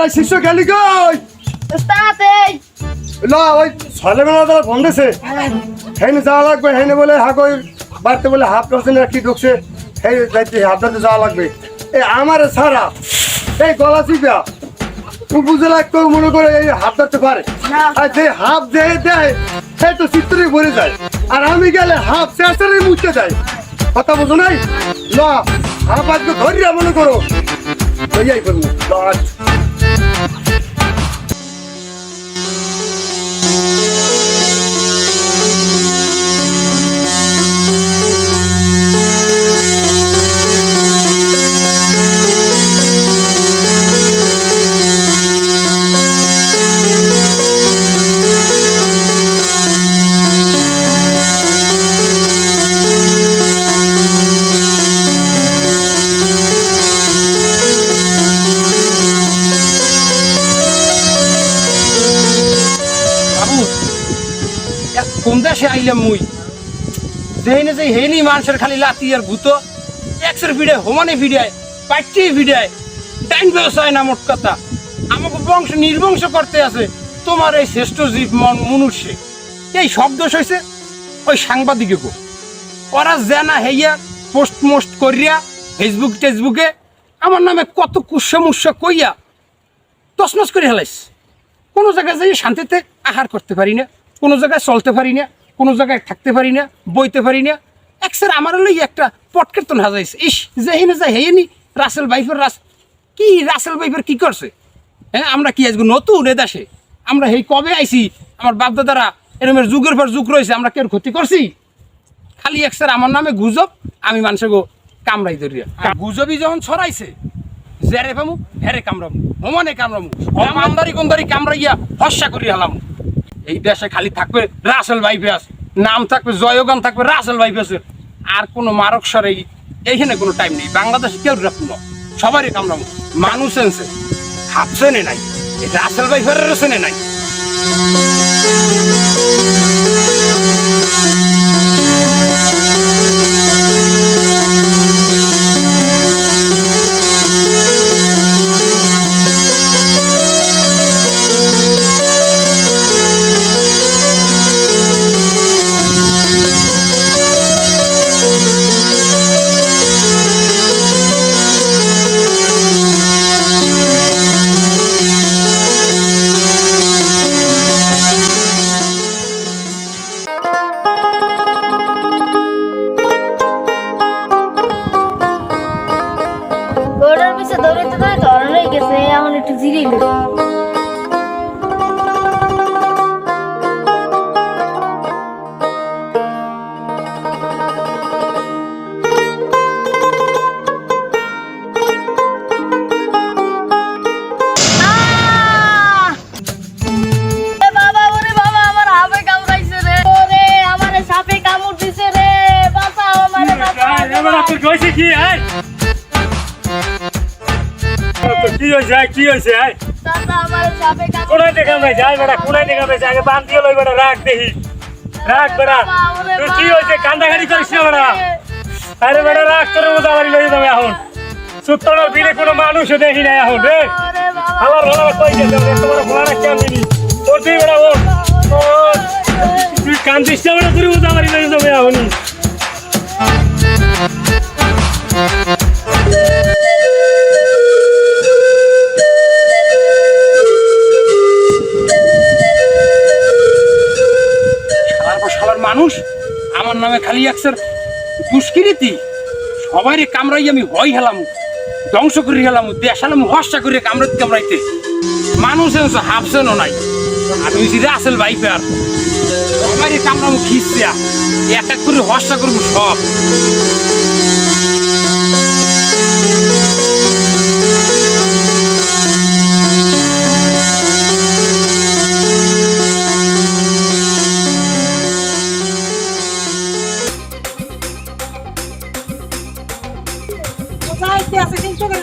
এই শিষ্য গেলি কই? উস্তাদ এই। না ওই ছেলেবেলা তারা ফোন দিছে। হেনে যাওয়া লাগবে হেনে বলে হাক ওই বাড়তে বলে হাফ পার্সেন্ট কি ঢুকছে। এই যাইতে হাফ দাতে যাওয়া লাগবে। এই আমার সারা এই গলা চিপা। তুই বুঝে লাগতো মনে করে এই হাফ ধরতে পারে। না। আর যে হাফ দেয় দেয় সে তো ভরে যায়। আর আমি গেলে হাফ মুছতে যায়। কথা বুঝো নাই? না হাফ আজকে ধরিয়া মনে করো। লইয়াই করব লজ বাবু আইলাম মুই। যেইনে যে হেনি মানুষের খালি লাতি আর ভূত, একশের ভিড়ায়, হোমানে ভিড়ায় পাইটি ভিড়ায়, ডাইন ব্যবসায় না মোট কথা। আমাকে বংশ নির্বংশ করতে আছে, তোমার এই শ্রেষ্ঠ জীব মন মনুষ্যে। এই শব্দ হয়েছে ওই সাংবাদিকে গো ওরা জানা হেইয়া, পোস্ট মোস্ট করিয়া, ফেসবুক টেসবুকে, আমার নামে কত কুস্সা মুস্সা কইয়া তসনস করে হেলাইস কোনো জায়গায় যাই শান্তিতে আহার করতে পারি না, কোনো জায়গায় চলতে পারি না কোনো জায়গায় থাকতে পারি না বইতে পারি না। এক স্যার আমার লই একটা পটকেতন হাজাইছে ইস যেহিনে যাই হেয়নি রাসেল বাইফের রাস কি রাসেল বাইফের কি করছে? হ্যাঁ আমরা কি আজকে নতুন এ দেশে? আমরা হেই কবে আইছি? আমার বাপ দাদারা এরমের যুগের পর যুগ রয়েছে আমরা কেউ ক্ষতি করছি? খালি এক স্যার আমার নামে গুজব আমি মানুষকে কামড়াই ধরিয়া গুজবই যখন ছড়াইছে জেরে পামু হেরে কামড়ামু হোমনে কামড়ামু আমানদারি কোনদারি কামড়াইয়া হস্যা করি হালাম। এই দেশে খালি থাকবে রাসেল ভাইফাস নাম থাকবে জয়গান, থাকবে রাসেল ভাইফাসের আর কোনো মারক সরে এইখানে কোনো টাইম নেই। বাংলাদেশ কেউ রাখুন সবারই কামড়ামু। মানুষ এনছে। হাফসেনে নাই। রাসেল ভাই ফেরেছেনে নাই। তো কি হয়েছে আয় কোনায় দেখা। নাই যাই বেটা? কোনায় দেখা পেয়েছে আগে বান দিয়ে লই বেটা রাখ দেখি। রাখ বেটা। ওরে তোর কি হয়েছে? কান্দাকাটি করিস না বেটা। ওরে। আরে বেটা রাখ তোর মতো আমার লই যাবে এখন। সুত্তরের ভিড়ে কোনো মানুষও দেখি নাই এখন রে। আমার ভালো কই গেছে তোমার ভালো রাখতে আমি নি তোর তুই বেটা ওর। ওর। তুই কান্দিস না বেটা তোর মতো আমার লই যাবে এখনই মানুষ, আমার নামে খালি একসার দুষ্কৃতি। সবাই কামড়াই আমি হই হেলাম, ধ্বংস করি হেলাম দেশালাম হস্যা করে কামড়াইতে কামড়াইতে। মানুষ হাফসেনও নাই। আমি হচ্ছি রাসেল ভাইপার। সবাই কামরা খিসছে এক এক করে হস্যা করব সব।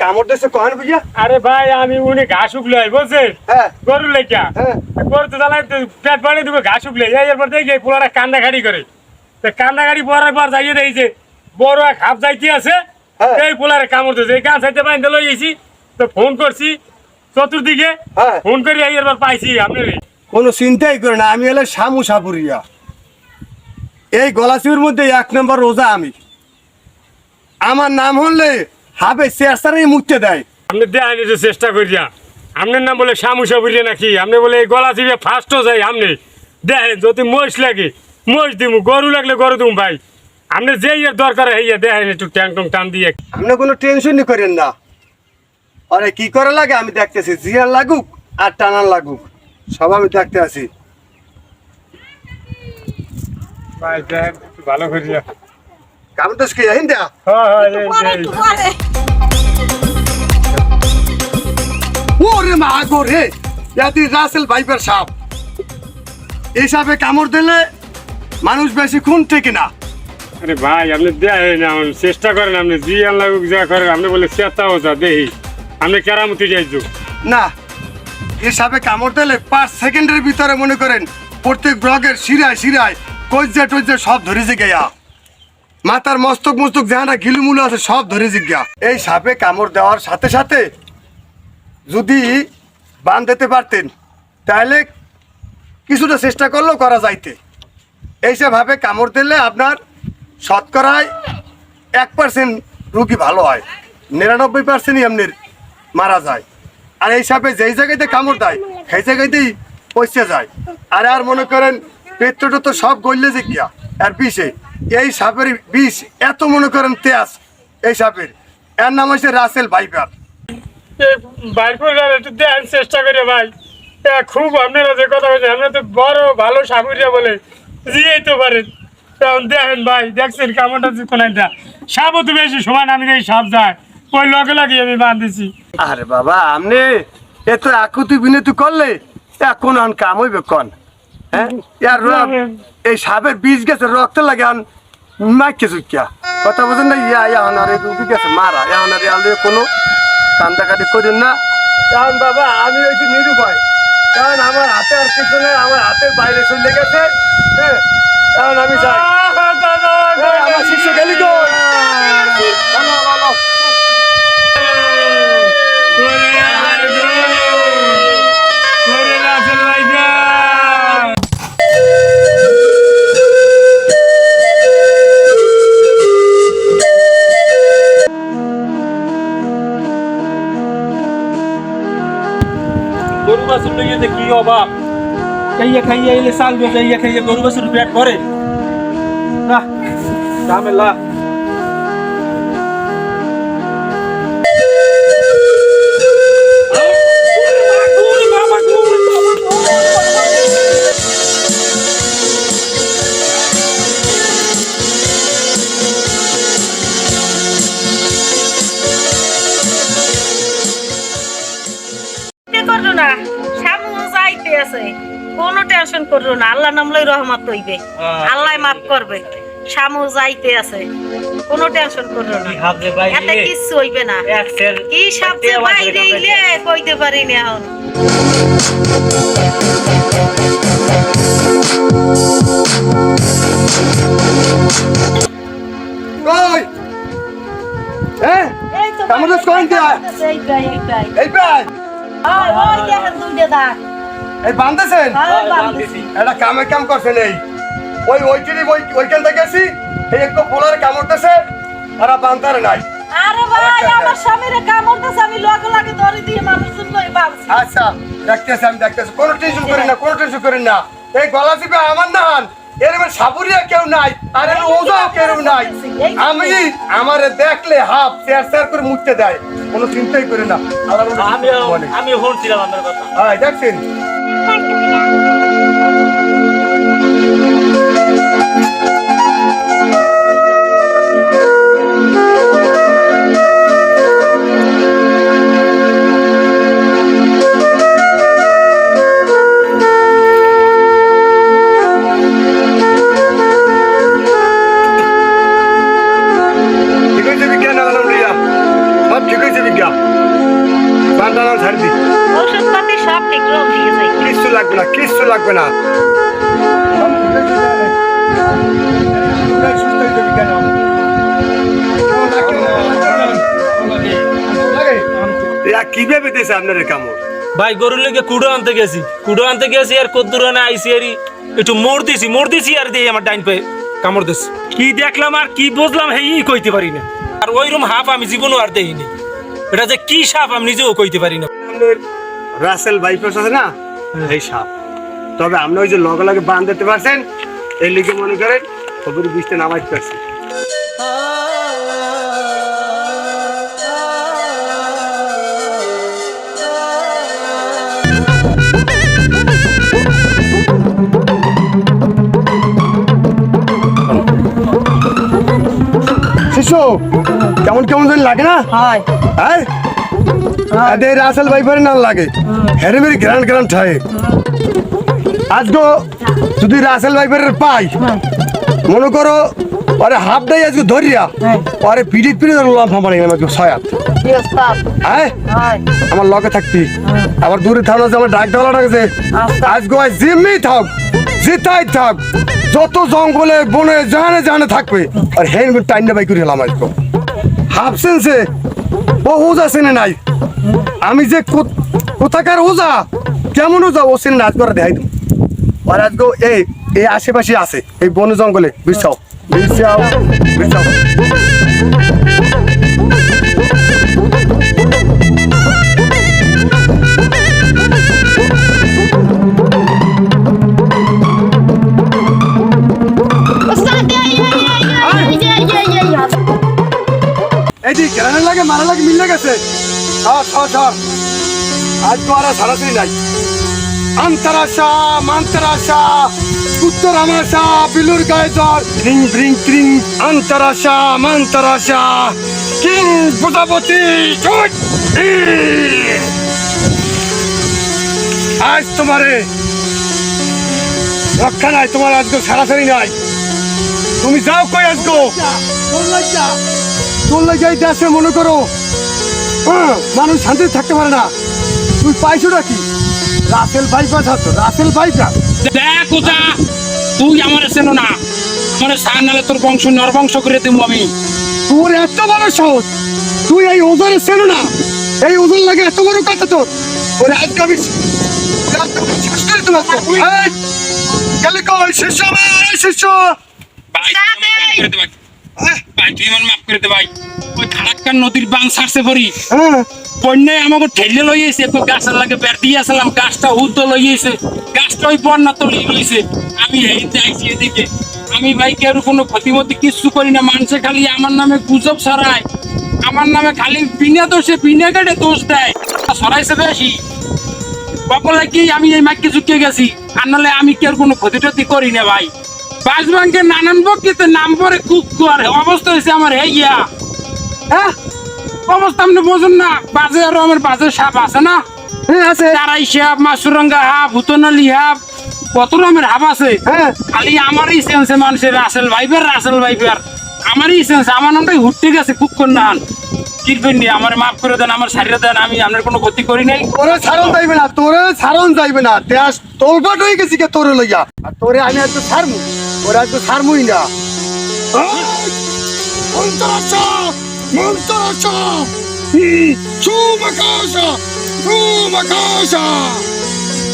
কামড় কহেন বুঝিয়া? আরে ভাই আমি উনি ঘাস উগলে বলছে হ্যাঁ। গরু লেখা হ্যাঁ। গরু তো পেট দেবো ঘাস উগলে। এরপর দেখি পোলারা কান্দা গাড়ি করে। তো কান্দা গাড়ি পরার পর যাইয়ে বড় এক হাফ যাইতে আছে হ্যাঁ। এই পোলারে কামড় দিয়েছে এই গান সাইতে বাইন্দে লই গেছি তো ফোন করছি। চতুর্দিকে হ্যাঁ। ফোন করে এরপর পাইছি আপনার। কোনো চিন্তাই করে না আমি হলে শামু সাপুরিয়া। এই গলাচির মধ্যে এক নম্বর রোজা আমি। আমার নাম হলে হাবে চেষ্টারই মুক্তি দেয়। আপনি দেয় তো চেষ্টা করিয়া আপনার নাম বলে শামুসা বলিয়ে নাকি? আপনি বলে এই গলা চিপে ফার্স্টও যাই আপনি। দেখেন যদি মহিষ লাগে মহিষ দিমু গরু লাগলে গরু দিমু ভাই। আপনি যে ইয়ের দরকার হইয়া দেখেন একটু ট্যাং টং টান দিয়ে। আপনি কোনো টেনশনই করেন না। আরে কি করে লাগে? আমি দেখতেছি জিয়ার লাগুক আর টানার লাগুক। সব আমি দেখতে আছি। ভাই দেখেন ভালো করিয়া। কামড় তো কি হিন্দা হ্যাঁ হ্যাঁ ওরে মা গো রে ইয়াদি রাসেল ভাইপার সাপ। এই সাপে কামড় দিলে মানুষ বেশি খুন থেকে না। আরে ভাই আপনি দেখেন আমার চেষ্টা করেন আপনি জি আল্লাহ যা করেন আপনি বলে চেতাও যা দেখি আপনি কেরামতি যাইছো না এই সাপে কামড় দিলে পাঁচ সেকেন্ডের ভিতরে মনে করেন প্রত্যেক ব্লগের শিরায় শিরায় কজ্জা টজ্জা সব ধরে জিজ্ঞা মাথার মস্তক মস্তক যাহারা গিলুমুলু আছে সব ধরে জিজ্ঞা এই সাপে কামড় দেওয়ার সাথে সাথে যদি বান দিতে পারতেন, তাহলে কিছুটা চেষ্টা করলেও করা যাইতে। এইসবভাবে কামড় দিলে আপনার শতকরায় এক পার্সেন্ট রুগী ভালো হয়, নিরানব্বই পার্সেন্টই এমনি মারা যায়। আর এই সাপে যেই জায়গাতে কামড় দেয়, সেই জায়গাতেই পচে যায়। আর আর মনে করেন পেট্রোটা তো সব গললে যে গিয়া, আর বিষে। এই সাপের বিষ, এত মনে করেন তেজ, এই সাপের। এর নাম হচ্ছে রাসেল ভাইপার। বাইর করে একটু দেন চেষ্টা করে ভাই। এ, খুব আপনারা যে কথা বলছেন আপনারা তো বড় ভালো সাপুরিয়া বলে জিয়েই তো পারেন এখন দেখেন ভাই দেখছেন কামড়টা কোনটা সাপও তো বেশি সমান আমি এই সাপ যায়। ওই লগে লগে আমি বাঁধেছি আরে বাবা আপনি এত আকুতি বিনতি করলে এখন আন কাম হইবে কন? হ্যাঁ? ইয়ার র- এই সাপের বীজ গেছে রক্ত লাগে আন মাইকে চুকিয়া কথা বলছেন না ইয়া ইয়া হনারে গেছে মারা। ইয়া হনারে আলু কোনো কান্দাকাটি করেন না। কারণ বাবা আমি হয়েছি নিরুপায়। কারণ আমার হাতে আর কিছু নেই আমার হাতের বাইরে চলে গেছে। হ্যাঁ কারণ আমি যাই। এই, আমার গেলি কই? কি অভাব খাইয়ে খাইয়ে এলে চাল বেজাইয়া খাইয়ে গরু বাছুর পেট ভরে। না ঝামেলা। কোনো টেনশন করো না আল্লাহ নামলাই রহমত হইবে। আল্লাহ মাফ করবে। সামু যাইতে আছে কোনো টেনশন করো না। ভাই এতে কিচ্ছু হইবে না। কি সবচেয়ে বাইরে ইলে কইতে পারি না এখন। কই? হ্যাঁ এই এইটাই এই ভাই ওই ওই দেখেন দুইটা দাগ। এই বান্ধেছেন হ্যাঁ বান্ধেছি। এটা কামে কাম করছেন এই। ওই ওইখানে ওই ওইখান থেকে গেছি এই একটু পোলারে কামড়তেছে তারা বান্ধারে নাই। আরে ভাই আমার স্বামীরে কামড় দিছে আমি লগে লগে ধরে দিয়ে মানুষজন লই বাঁধছি আচ্ছা দেখতেছি আমি দেখতেছি। কোনো টেনশন করেন না কোনো টেনশন করেন না। এই গলা চিপে আমার না হান এর মধ্যে সাপুরিয়া কেউ নাই আর এর ওজাও কেউ নাই। আমি আমারে দেখলে হাফ চেয়ার চেয়ার করে মুছতে দেয়। কোনো চিন্তাই করে না। আমি। আমি শুনছিলাম আপনার কথা। হ্যাঁ দেখছেন? ঠিক হয়েছে বিজ্ঞা পান্ডালাল ছাড় দি ওষুধপাতি সব ঠিক রোগ ঠিক হয়েছে না কিচ্ছু লাগবে না। দিয়েছে আপনার কামড়? ভাই গরুর লেগে কুড়ো আনতে গেছি। কুড়ো আনতে গেছি আর কদ্দুর আনে আইসি আর একটু মোড় দিছি মোড় দিছি আর দিয়ে আমার ডাইন পায়ে কামড় দিছি। কি দেখলাম আর কি বুঝলাম হেই কইতে পারি না। আর ওইরকম হাফ আমি জীবনও আর দেইনি। এটা যে কি সাপ আমি নিজেও কইতে পারি না। রাসেল বাইপাস আছে না? এই সাপ। তবে আপনি ওই যে লগে লগে বান দিতে পারছেন এই লিগে মনে করেন খবর বৃষ্টি নামাইতে পারছি। শিশু কেমন কেমন যেন লাগে না? হয়। হ্যাঁ? আদে রাসেল ভাইফারে না লাগে। হেরে মেরে গ্রান্ড গ্রান্ড ঠায়। আজগো যদি রাসেল ভাইফারের পাই মনে করো আরে হাফ ডাই আজকে ধরিয়া আরে পিড়িত পিড়িত লাফা মারি গেলাম আজকে ছয়াত হ্যাঁ? আমার লগে থাকবি আবার দূরে থাকল আমার ডাক দেওয়া লাগছে আজকে আজ জিম্মি থাক জিতাই থাক। যত জঙ্গলে বনে জানে জানে থাকবে আর হেন টাইনটা বাই করে এলাম আজকে হাফ সেন্সে ও ওজা সেনে নাই? আমি যে কোথ- কোথাকার ওজা কেমন ওজা ও সেনে নাচ করে দেখাই আর এই এই আশেপাশে আছে, এই বন জঙ্গলে বিশ্ব বিশ্বাও বিশ্বাও এই যে গ্রানে লাগে, মারা লাগে, মিলে গেছে। সর আজ তো আর সারাসরি নাই। আন্তরাশা, মান্তরাশা উত্তর আমাশা বিলুর গায়ে জ্বর। রিং ব্রিং ত্রিং আন্তরাশা, মান্তরাশা। কিং প্রজাপতি! আজ তোমারে রক্ষা নাই, তোমার আজকে সারাসারি নাই। তুমি যাও কই আজগো লাগে এই দেশে মনে করো। হ্যাঁ, মানুষ শান্তি থাকতে পারে না। তুই পাইছোটা কি? রাসেল বাইপাস আছো রাসেল বাইপাস। দেখ ওটা তুই আমার চেন না। আমার সার নালে তোর বংশ নরবংশ করে দেবো আমি। তোর এত বড় সাহস তুই এই ওজনে চেনো না। এই ওজন লাগে এত বড় কথা তোর। ওরে আজকে আমি শেষ করে। এই, গেলে শিষ্য আমার এই শিষ্য ভাই তুই আমার মাফ করে দে ভাই। ওই খারাক্কার নদীর বান ছাড়ছে পরি। হ্যাঁ। বন্যায় আমাকে ঠেলে লইয়েছে একটু গাছের লাগে বের দিয়ে আসলাম গাছটা উদ্দ লইয়েছে গাছটা ওই বন্যা তো লইয়েছে আমি এই যাইছি এদিকে। আমি ভাই কেউ কোনো ক্ষতিমতি কিচ্ছু করি না মানুষে খালি আমার নামে গুজব ছড়ায়। আমার নামে খালি বিনা দোষে বিনা কেটে দোষ দেয়। ছড়াইছে বেশি। বকলে কি আমি এই মাইকে ঝুঁকে গেছি? আর নাহলে আমি কেউ কোনো ক্ষতি টতি করি না ভাই? বাস ব্যাংকে নানান বকিতে নাম পরে কুক করে অবস্থা হয়েছে আমার হে গিয়া হ্যাঁ? অবস্থা আপনি বোঝেন না বাজে আরও আমার বাজে সাপ আছে না? হ্যাঁ আছে। তারাই সাপ মাসুরঙ্গা হাপ ভুতনালি হাপ কত রকমের হাপ আছে। হ্যাঁ। খালি আমারই সেন্সে মানুষের রাসেল ভাইবার রাসেল ভাইবার আমারই সেন্স আমার নামটাই হুটতে গেছে খুব কন্যান কিরবেন নি আমার মাফ করে দেন আমার সারিয়ে দেন আমি আপনার কোনো ক্ষতি করি নাই। তোরে ছাড়ন যাইবে না তোরে ছাড়ন যাইবে না। দেশ তোলপাট হয়ে গেছি কে তোরে লইয়া। আর তোরে আমি আজকে ছাড়মু তোরে আজকে ছাড়মুই না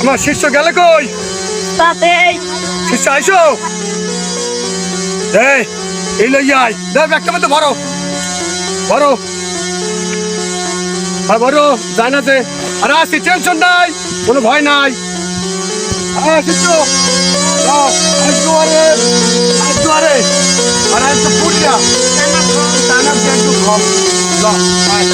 আমার শিষ্য গেলে কই? তাতে। শিষ্য আইসো। এই আই দেখ একটা মধ্যে ভরো। ভরো। হ্যাঁ বড় জানাতে আর আসছি টেনশন নাই কোনো ভয় নাই। হ্যাঁ শিষ্য আসব আরে আসব আরে আর আসব পুরিয়া টানা একটু কম ল আয়।